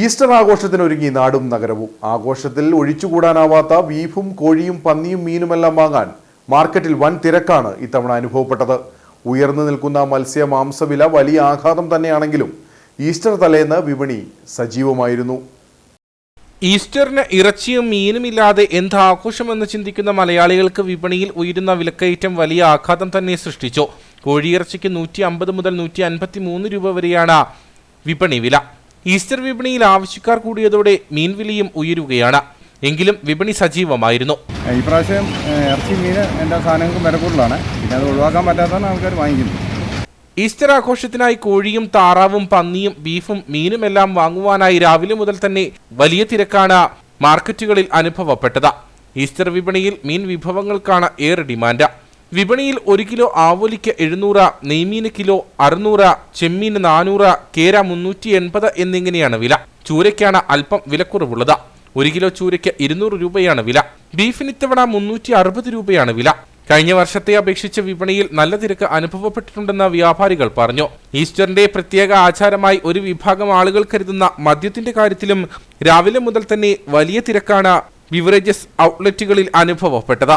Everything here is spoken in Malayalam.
ഈസ്റ്റർ ആഘോഷത്തിനൊരുങ്ങി നാടും നഗരവും. ആഘോഷത്തിൽ ഒഴിച്ചുകൂടാനാവാത്ത ബീഫും കോഴിയും പന്നിയും മീനുമെല്ലാം വാങ്ങാൻ മാർക്കറ്റിൽ വൻ തിരക്കാണ് ഇത്തവണ അനുഭവപ്പെട്ടത്. ഉയർന്നു നിൽക്കുന്ന മത്സ്യ മാംസവില വലിയ ആഘാതം തന്നെയാണെങ്കിലും ഈസ്റ്റർ തലേന്ന് വിപണി സജീവമായിരുന്നു. ഈസ്റ്ററിന് ഇറച്ചിയും മീനുമില്ലാതെ എന്ത് ആഘോഷമെന്ന് ചിന്തിക്കുന്ന മലയാളികൾക്ക് വിപണിയിൽ ഉയരുന്ന വിലക്കയറ്റം വലിയ ആഘാതം തന്നെ സൃഷ്ടിച്ചു. കോഴിയിറച്ചിക്ക് നൂറ്റി അമ്പത് മുതൽ നൂറ്റി അൻപത്തി മൂന്ന് രൂപ വരെയാണ് വിപണി വില. ഈസ്റ്റർ വിപണിയിൽ ആവശ്യക്കാർ കൂടിയതോടെ മീൻ വിലയും ഉയരുകയാണ്. എങ്കിലും വിപണി സജീവമായിരുന്നു. ഈ പ്രാവശ്യം ഇറച്ചി മീൻ എല്ലാ സാധനങ്ങൾക്കും വില കൂടുതലാണ്. പിന്നെ അത് ഒഴിവാക്കാൻ പറ്റാത്തതാണ് ആൾക്കാർ വാങ്ങിക്കുന്നത് ഈസ്റ്റർ ആഘോഷത്തിനായി കോഴിയും താറാവും പന്നിയും ബീഫും മീനും എല്ലാം വാങ്ങുവാനായി രാവിലെ മുതൽ തന്നെ വലിയ തിരക്കാണ് മാർക്കറ്റുകളിൽ അനുഭവപ്പെട്ടത്. ഈസ്റ്റർ വിപണിയിൽ മീൻ വിഭവങ്ങൾക്കാണ് ഏറെ ഡിമാൻഡ്. വിപണിയിൽ ഒരു കിലോ ആവോലിക്ക് എഴുന്നൂറ് നെയ്മീന് കിലോ അറുന്നൂറ് ചെമ്മീന് നാനൂറ് കേര മുന്നൂറ്റി എൺപത് എന്നിങ്ങനെയാണ് വില. ചൂരയ്ക്കാണ് അല്പം വിലക്കുറവുള്ളത്. ഒരു കിലോ ചൂരയ്ക്ക് ഇരുന്നൂറ് രൂപയാണ് വില. ബീഫിന് ഇത്തവണ മുന്നൂറ്റി അറുപത് രൂപയാണ് വില. കഴിഞ്ഞ വർഷത്തെ അപേക്ഷിച്ച് വിപണിയിൽ നല്ല തിരക്ക് അനുഭവപ്പെട്ടിട്ടുണ്ടെന്ന് വ്യാപാരികൾ പറഞ്ഞു. ഈസ്റ്ററിന്റെ പ്രത്യേക ആചാരമായി ഒരു വിഭാഗം ആളുകൾ കരുതുന്ന മദ്യത്തിന്റെ കാര്യത്തിലും രാവിലെ മുതൽ തന്നെ വലിയ തിരക്കാണ് ബിവറേജസ് ഔട്ട്ലെറ്റുകളിൽ അനുഭവപ്പെട്ടത്.